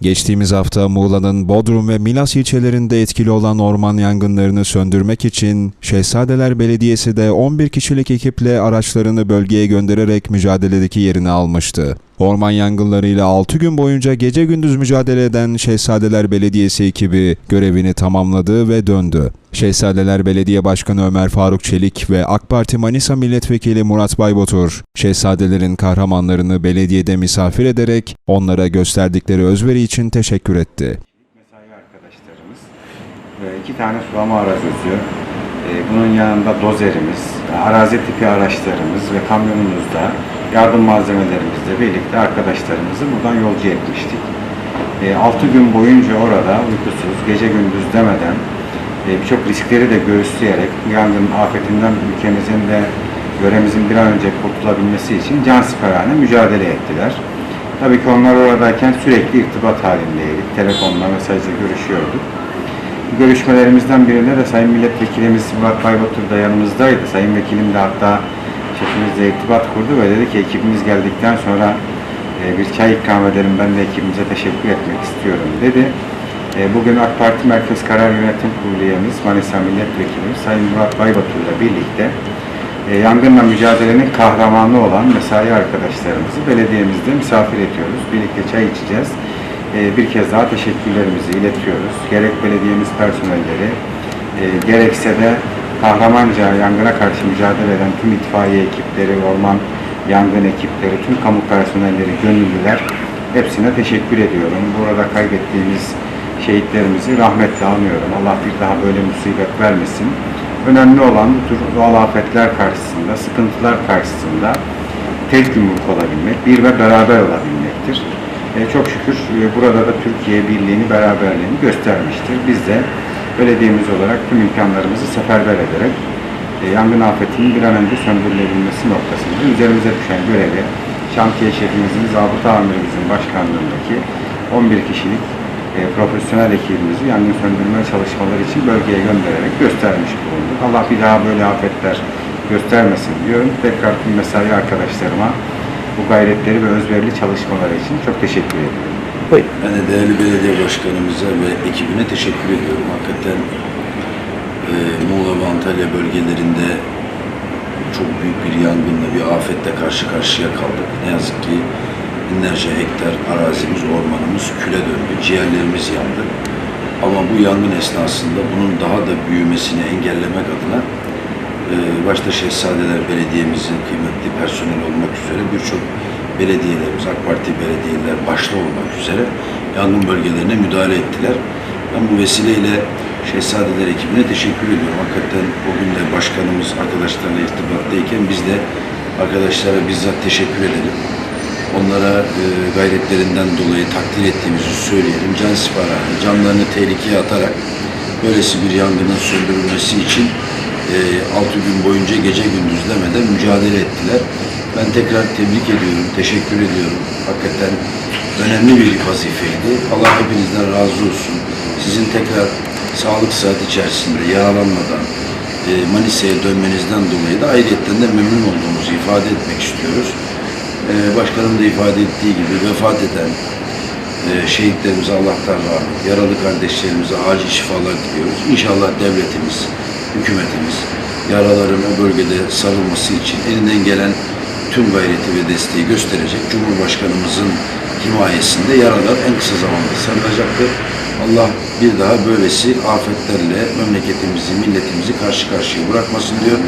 Geçtiğimiz hafta Muğla'nın Bodrum ve Milas ilçelerinde etkili olan orman yangınlarını söndürmek için Şehzadeler Belediyesi de 11 kişilik ekiple araçlarını bölgeye göndererek mücadeledeki yerini almıştı. Orman yangınlarıyla 6 gün boyunca gece gündüz mücadele eden Şehzadeler Belediyesi ekibi görevini tamamladı ve döndü. Şehzadeler Belediye Başkanı Ömer Faruk Çelik ve AK Parti Manisa Milletvekili Murat Baybotur, Şehzadelerin kahramanlarını belediyede misafir ederek onlara gösterdikleri özveri için teşekkür etti. mesai arkadaşlarımız ve iki tane sulama arazisi, e, bunun yanında dozerimiz, arazi tipi araçlarımız ve kamyonumuzda yardım malzemelerimizle birlikte arkadaşlarımızı buradan yolcu etmiştik. 6 gün boyunca orada uykusuz, gece gündüz demeden e, birçok riskleri de göğüsleyerek yangın afetinden ülkemizin ve yöremizin bir an önce kurtulabilmesi için cansiperane mücadele ettiler. Tabii ki onlar oradayken sürekli irtibat halindeydik. Telefonla, mesajla görüşüyorduk. Görüşmelerimizden birinde de Sayın Milletvekilimiz Murat Baybatur da yanımızdaydı. Sayın Vekilim de hatta şefimizle irtibat kurdu ve dedi ki ekibimiz geldikten sonra e, bir çay ikram edelim ben de ekibimize teşekkür etmek istiyorum dedi. E, Bugün AK Parti Merkez Karar Yönetim Kurulu üyemiz Manisa Milletvekilimiz Sayın Murat Baybatur'la birlikte e, yangınla mücadelenin kahramanı olan mesai arkadaşlarımızı belediyemizde misafir ediyoruz. Birlikte çay içeceğiz. E, Bir kez daha teşekkürlerimizi iletiyoruz. Gerek belediyemiz personelleri, e, gerekse de kahramanca yangına karşı mücadele eden tüm itfaiye ekipleri, orman yangın ekipleri, tüm kamu personelleri, gönüllüler hepsine teşekkür ediyorum. Burada kaybettiğimiz şehitlerimizi rahmetle anıyorum. Allah bir daha böyle musibet vermesin. Önemli olan bu tür doğal afetler karşısında, sıkıntılar karşısında tek yumruk olabilmek, bir ve beraber olabilmektir. E, çok şükür e, burada da Türkiye birliğini, beraberliğini göstermiştir. Biz de belediyemiz olarak tüm imkanlarımızı seferber ederek e, yangın afetinin bir an önce söndürülebilmesi noktasında üzerimize düşen görevi şantiye şefimizin, zabıta amirimizin başkanlığındaki 11 kişilik e, profesyonel ekibimizi yangın söndürme çalışmaları için bölgeye göndererek göstermiş bulunduk. Allah bir daha böyle afetler göstermesin diyorum. Tekrar tüm mesai arkadaşlarıma bu gayretleri ve özverili çalışmaları için çok teşekkür ediyorum. Ben de değerli belediye başkanımıza ve ekibine teşekkür ediyorum. Hakikaten e, Muğla ve Antalya bölgelerinde çok büyük bir yangınla, bir afetle karşı karşıya kaldık. Ne yazık ki binlerce hektar arazimiz, ormanımız küle döndü, ciğerlerimiz yandı. Ama bu yangın esnasında bunun daha da büyümesini engellemek adına başta Şehzadeler Belediye'mizin kıymetli personel olmak üzere birçok belediyelerimiz, AK Parti belediyeler başta olmak üzere yangın bölgelerine müdahale ettiler. Ben bu vesileyle Şehzadeler ekibine teşekkür ediyorum. Hakikaten o gün de başkanımız arkadaşlarla irtibattayken biz de arkadaşlara bizzat teşekkür edelim. Onlara e, gayretlerinden dolayı takdir ettiğimizi söyleyelim. Can siparişi, canlarını tehlikeye atarak böylesi bir yangının söndürülmesi için e, 6 gün boyunca gece gündüz demeden mücadele ettiler. Ben tekrar tebrik ediyorum, teşekkür ediyorum. Hakikaten önemli bir vazifeydi. Allah hepinizden razı olsun. Sizin tekrar sağlık saat içerisinde yaralanmadan e, Manisa'ya dönmenizden dolayı da ayrıyetten de memnun olduğumuzu ifade etmek istiyoruz. E, başkanım da ifade ettiği gibi vefat eden e, şehitlerimize Allah'tan rahmet, yaralı kardeşlerimize acil şifalar diliyoruz. İnşallah devletimiz, hükümetimiz yaraların o bölgede sarılması için elinden gelen tüm gayreti ve desteği gösterecek. Cumhurbaşkanımızın himayesinde yaralar en kısa zamanda sarılacaktır. Allah bir daha böylesi afetlerle memleketimizi, milletimizi karşı karşıya bırakmasın diyor.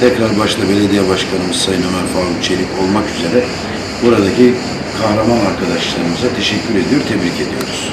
Tekrar başta belediye başkanımız Sayın Ömer Faruk Çelik olmak üzere buradaki kahraman arkadaşlarımıza teşekkür ediyor, tebrik ediyoruz.